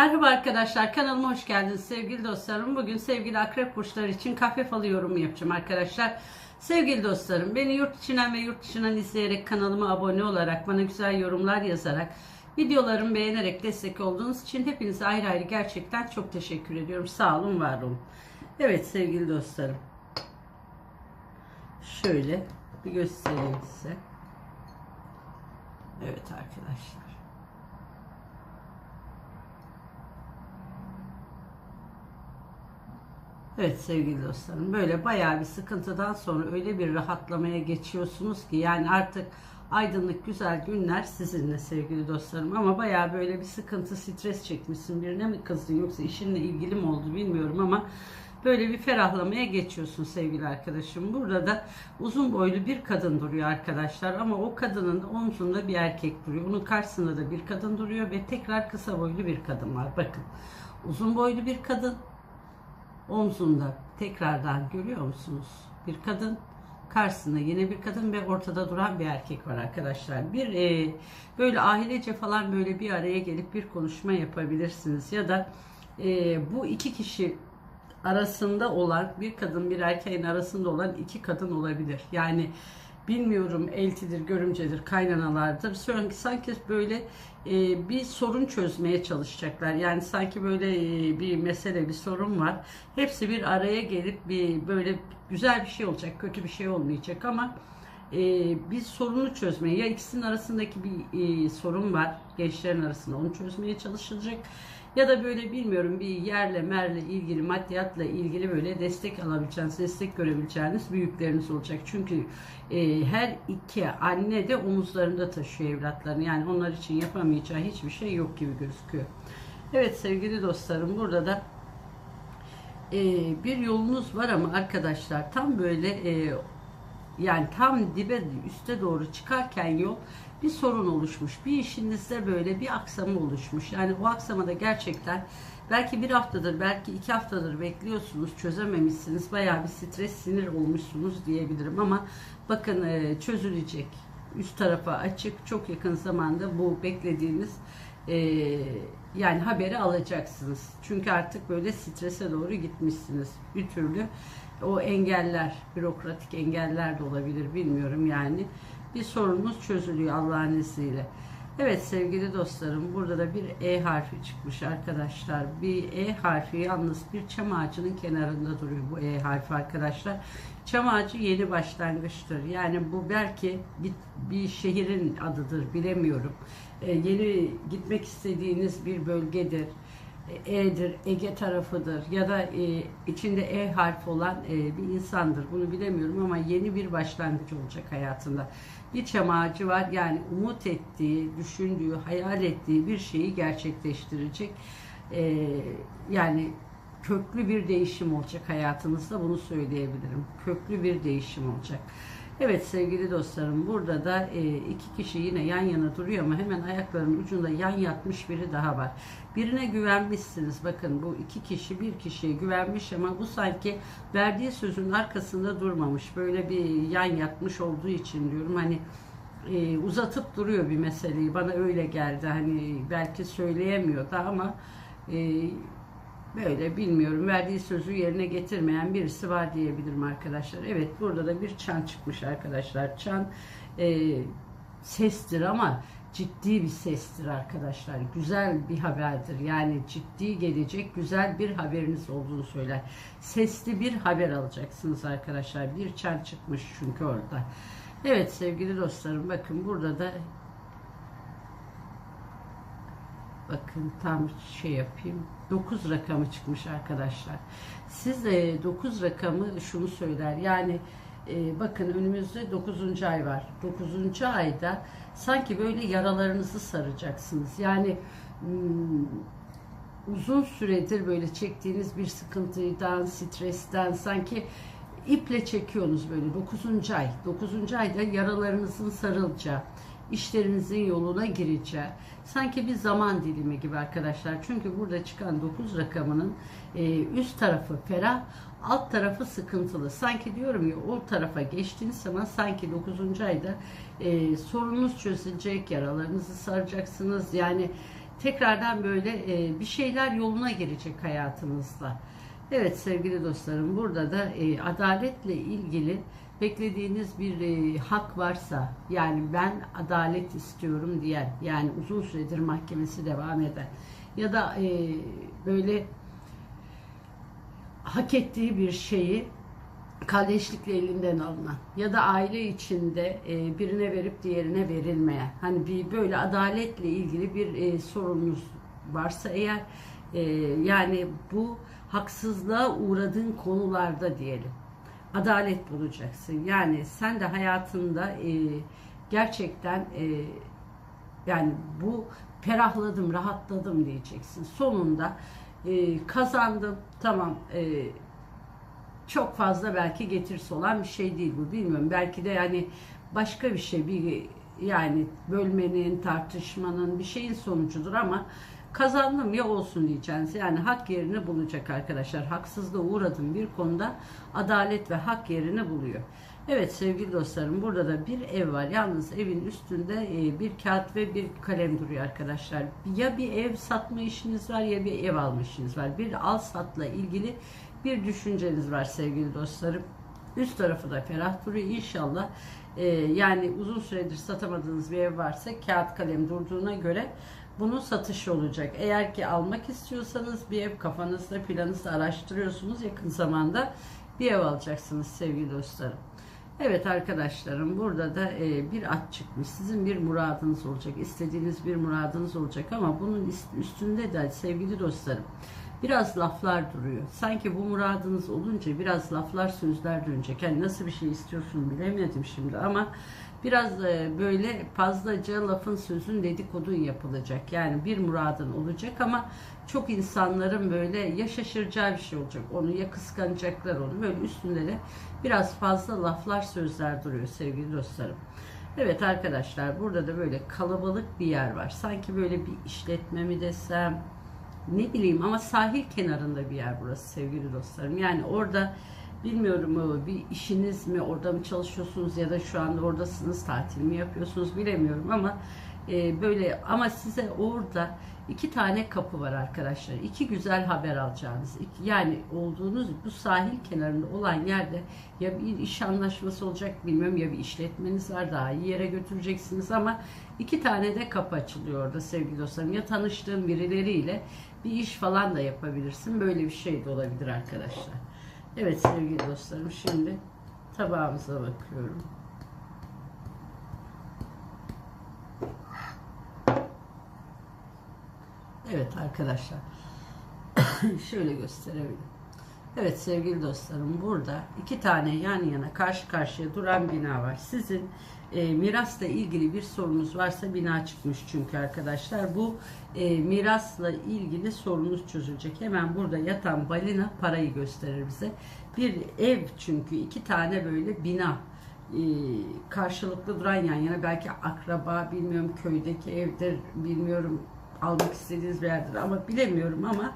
Merhaba arkadaşlar kanalıma hoş geldiniz sevgili dostlarım. Bugün sevgili akrep burçları için kahve falı yorumu yapacağım arkadaşlar. Sevgili dostlarım beni yurt içinden ve yurt dışından izleyerek kanalıma abone olarak bana güzel yorumlar yazarak videolarımı beğenerek destek olduğunuz için hepinize ayrı ayrı gerçekten çok teşekkür ediyorum. Sağ olun var olun. Evet sevgili dostlarım. Şöyle bir göstereyim size. Evet arkadaşlar. Evet sevgili dostlarım böyle bayağı bir sıkıntıdan sonra öyle bir rahatlamaya geçiyorsunuz ki yani artık aydınlık güzel günler sizinle sevgili dostlarım ama bayağı böyle bir sıkıntı stres çekmişsin birine mi kızdın yoksa işinle ilgili mi oldu bilmiyorum ama böyle bir ferahlamaya geçiyorsun sevgili arkadaşım. Burada da uzun boylu bir kadın duruyor arkadaşlar ama o kadının omzunda bir erkek duruyor. Onun karşısında da bir kadın duruyor ve tekrar kısa boylu bir kadın var. Bakın uzun boylu bir kadın omzunda tekrardan görüyor musunuz? Bir kadın karşısında yine bir kadın ve ortada duran bir erkek var arkadaşlar. Bir e, böyle ailece falan böyle bir araya gelip bir konuşma yapabilirsiniz ya da e, bu iki kişi arasında olan bir kadın bir erkeğin arasında olan iki kadın olabilir. Yani bilmiyorum eltidir, görümcedir, kaynanalardır. Sanki, böyle e, bir sorun çözmeye çalışacaklar. Yani sanki böyle e, bir mesele, bir sorun var. Hepsi bir araya gelip bir böyle güzel bir şey olacak, kötü bir şey olmayacak ama e, bir sorunu çözmeye ya ikisinin arasındaki bir e, sorun var gençlerin arasında onu çözmeye çalışılacak ya da böyle bilmiyorum bir yerle merle ilgili maddiyatla ilgili böyle destek alabileceğiniz, destek görebileceğiniz büyükleriniz olacak. Çünkü e, her iki anne de omuzlarında taşıyor evlatlarını. Yani onlar için yapamayacağı hiçbir şey yok gibi gözüküyor. Evet sevgili dostlarım burada da e, bir yolunuz var ama arkadaşlar tam böyle e, yani tam dibe üste doğru çıkarken yol bir sorun oluşmuş. Bir işinizde böyle bir aksama oluşmuş. Yani o aksamada gerçekten belki bir haftadır, belki iki haftadır bekliyorsunuz, çözememişsiniz. Bayağı bir stres, sinir olmuşsunuz diyebilirim ama bakın e, çözülecek. Üst tarafa açık, çok yakın zamanda bu beklediğiniz e, yani haberi alacaksınız. Çünkü artık böyle strese doğru gitmişsiniz. Bir türlü o engeller, bürokratik engeller de olabilir bilmiyorum yani. Bir sorunumuz çözülüyor Allah'ın izniyle. Evet sevgili dostlarım burada da bir E harfi çıkmış arkadaşlar. Bir E harfi yalnız bir çam ağacının kenarında duruyor bu E harfi arkadaşlar. Çam ağacı yeni başlangıçtır. Yani bu belki bir, şehrin adıdır bilemiyorum. Ee, yeni gitmek istediğiniz bir bölgedir. E'dir, Ege tarafıdır ya da e, içinde E harfi olan e, bir insandır. Bunu bilemiyorum ama yeni bir başlangıç olacak hayatında. Bir çam ağacı var yani umut ettiği, düşündüğü, hayal ettiği bir şeyi gerçekleştirecek. E, yani köklü bir değişim olacak hayatınızda bunu söyleyebilirim. Köklü bir değişim olacak. Evet sevgili dostlarım burada da e, iki kişi yine yan yana duruyor ama hemen ayaklarının ucunda yan yatmış biri daha var. Birine güvenmişsiniz bakın bu iki kişi bir kişiye güvenmiş ama bu sanki verdiği sözün arkasında durmamış. Böyle bir yan yatmış olduğu için diyorum hani e, uzatıp duruyor bir meseleyi bana öyle geldi hani belki söyleyemiyordu ama e, böyle bilmiyorum verdiği sözü yerine getirmeyen birisi var diyebilirim arkadaşlar. Evet burada da bir çan çıkmış arkadaşlar. Çan e, sestir ama ciddi bir sestir arkadaşlar. Güzel bir haberdir. Yani ciddi gelecek güzel bir haberiniz olduğunu söyler. Sesli bir haber alacaksınız arkadaşlar. Bir çan çıkmış çünkü orada. Evet sevgili dostlarım bakın burada da Bakın tam şey yapayım. 9 rakamı çıkmış arkadaşlar. Siz de 9 rakamı şunu söyler. Yani e, bakın önümüzde 9. ay var. 9. ayda sanki böyle yaralarınızı saracaksınız. Yani hmm, uzun süredir böyle çektiğiniz bir sıkıntıdan, stresten sanki iple çekiyorsunuz böyle 9. ay. 9. ayda yaralarınızın sarılacağı, işlerinizin yoluna gireceği, sanki bir zaman dilimi gibi arkadaşlar. Çünkü burada çıkan 9 rakamının e, üst tarafı ferah, alt tarafı sıkıntılı. Sanki diyorum ya o tarafa geçtiğiniz zaman sanki 9. ayda e, sorununuz çözülecek, yaralarınızı saracaksınız. Yani tekrardan böyle e, bir şeyler yoluna girecek hayatınızda. Evet sevgili dostlarım burada da e, adaletle ilgili beklediğiniz bir e, hak varsa yani ben adalet istiyorum diyen yani uzun süredir mahkemesi devam eden ya da e, böyle hak ettiği bir şeyi kardeşlikle elinden alınan ya da aile içinde e, birine verip diğerine verilmeyen hani bir böyle adaletle ilgili bir e, sorununuz varsa eğer e, yani bu haksızlığa uğradığın konularda diyelim adalet bulacaksın. Yani sen de hayatında e, gerçekten e, yani bu ferahladım rahatladım diyeceksin. Sonunda e, kazandım tamam e, çok fazla belki getirisi olan bir şey değil bu bilmiyorum. Belki de yani başka bir şey bir yani bölmenin, tartışmanın bir şeyin sonucudur ama kazandım ya olsun diyeceğiniz. Yani hak yerini bulacak arkadaşlar. Haksızlığa uğradım bir konuda adalet ve hak yerini buluyor. Evet sevgili dostlarım burada da bir ev var. Yalnız evin üstünde e, bir kağıt ve bir kalem duruyor arkadaşlar. Ya bir ev satma işiniz var ya bir ev alma işiniz var. Bir al satla ilgili bir düşünceniz var sevgili dostlarım. Üst tarafı da ferah duruyor inşallah. E, yani uzun süredir satamadığınız bir ev varsa kağıt kalem durduğuna göre bunun satışı olacak. Eğer ki almak istiyorsanız bir ev kafanızda planınızda araştırıyorsunuz yakın zamanda bir ev alacaksınız sevgili dostlarım. Evet arkadaşlarım burada da e, bir at çıkmış. Sizin bir muradınız olacak. istediğiniz bir muradınız olacak ama bunun üstünde de sevgili dostlarım biraz laflar duruyor. Sanki bu muradınız olunca biraz laflar sözler dönecek. Yani nasıl bir şey istiyorsun bilemedim şimdi ama biraz e, böyle fazlaca lafın sözün dedikodun yapılacak. Yani bir muradın olacak ama çok insanların böyle ya şaşıracağı bir şey olacak. Onu ya kıskanacaklar onu. Böyle üstünde de biraz fazla laflar sözler duruyor sevgili dostlarım. Evet arkadaşlar burada da böyle kalabalık bir yer var. Sanki böyle bir işletme mi desem ne bileyim ama sahil kenarında bir yer burası sevgili dostlarım. Yani orada bilmiyorum bir işiniz mi orada mı çalışıyorsunuz ya da şu anda oradasınız tatil mi yapıyorsunuz bilemiyorum ama e, böyle ama size orada iki tane kapı var arkadaşlar. İki güzel haber alacağınız. İki, yani olduğunuz bu sahil kenarında olan yerde ya bir iş anlaşması olacak bilmiyorum ya bir işletmeniz var daha iyi yere götüreceksiniz ama iki tane de kapı açılıyor orada sevgili dostlarım. Ya tanıştığım birileriyle bir iş falan da yapabilirsin. Böyle bir şey de olabilir arkadaşlar. Evet sevgili dostlarım şimdi tabağımıza bakıyorum. Evet arkadaşlar. Şöyle gösterebilirim. Evet sevgili dostlarım burada iki tane yan yana karşı karşıya duran bina var. Sizin e, mirasla ilgili bir sorunuz varsa bina çıkmış çünkü arkadaşlar. Bu e, mirasla ilgili sorunuz çözülecek. Hemen burada yatan balina parayı gösterir bize. Bir ev çünkü iki tane böyle bina e, karşılıklı duran yan yana belki akraba bilmiyorum köydeki evdir bilmiyorum almak istediğiniz bir yerdir ama bilemiyorum ama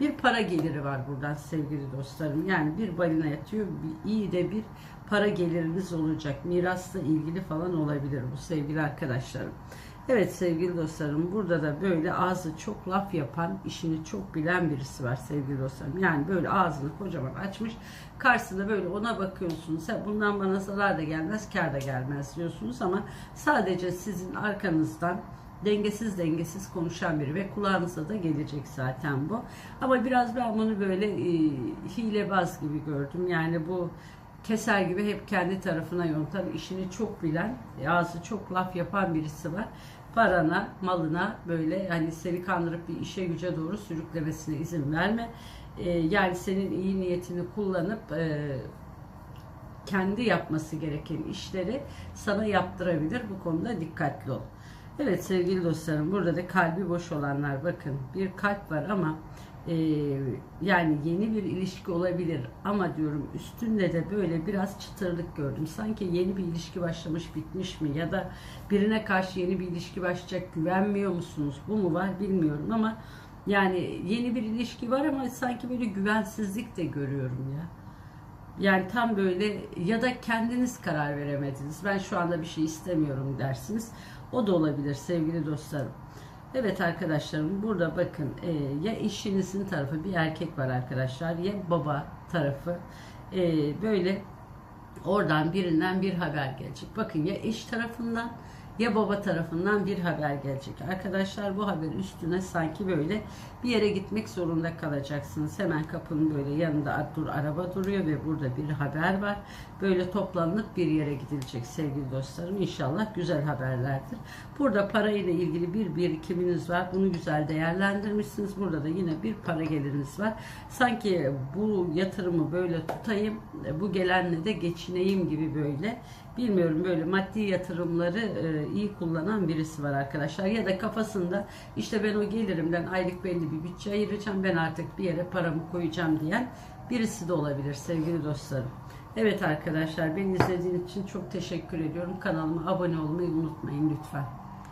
bir para geliri var buradan sevgili dostlarım. Yani bir balina yatıyor. Bir, iyi de bir para geliriniz olacak. Mirasla ilgili falan olabilir bu sevgili arkadaşlarım. Evet sevgili dostlarım burada da böyle ağzı çok laf yapan, işini çok bilen birisi var sevgili dostlarım. Yani böyle ağzını kocaman açmış. Karşısında böyle ona bakıyorsunuz. Bundan bana zarar da gelmez, kar da gelmez diyorsunuz ama sadece sizin arkanızdan dengesiz dengesiz konuşan biri ve kulağınıza da gelecek zaten bu. Ama biraz ben bunu böyle e, hilebaz gibi gördüm. Yani bu keser gibi hep kendi tarafına yontan, işini çok bilen, ağzı çok laf yapan birisi var. Parana, malına böyle hani seni kandırıp bir işe güce doğru sürüklemesine izin verme. E, yani senin iyi niyetini kullanıp e, kendi yapması gereken işleri sana yaptırabilir. Bu konuda dikkatli ol. Evet sevgili dostlarım burada da kalbi boş olanlar bakın bir kalp var ama e, yani yeni bir ilişki olabilir ama diyorum üstünde de böyle biraz çıtırlık gördüm. Sanki yeni bir ilişki başlamış bitmiş mi ya da birine karşı yeni bir ilişki başlayacak güvenmiyor musunuz? Bu mu var bilmiyorum ama yani yeni bir ilişki var ama sanki böyle güvensizlik de görüyorum ya. Yani tam böyle ya da kendiniz karar veremediniz. Ben şu anda bir şey istemiyorum dersiniz. O da olabilir sevgili dostlarım. Evet arkadaşlarım burada bakın e, ya eşinizin tarafı bir erkek var arkadaşlar ya baba tarafı e, böyle oradan birinden bir haber gelecek. Bakın ya eş tarafından ya baba tarafından bir haber gelecek. Arkadaşlar bu haber üstüne sanki böyle bir yere gitmek zorunda kalacaksınız. Hemen kapının böyle yanında dur araba duruyor ve burada bir haber var. Böyle toplanıp bir yere gidilecek sevgili dostlarım. İnşallah güzel haberlerdir. Burada parayla ilgili bir birikiminiz var. Bunu güzel değerlendirmişsiniz. Burada da yine bir para geliriniz var. Sanki bu yatırımı böyle tutayım, bu gelenle de geçineyim gibi böyle. Bilmiyorum böyle maddi yatırımları e, iyi kullanan birisi var arkadaşlar. Ya da kafasında işte ben o gelirimden aylık belli bir bütçe ayıracağım. Ben artık bir yere paramı koyacağım diyen birisi de olabilir sevgili dostlarım. Evet arkadaşlar beni izlediğiniz için çok teşekkür ediyorum. Kanalıma abone olmayı unutmayın lütfen.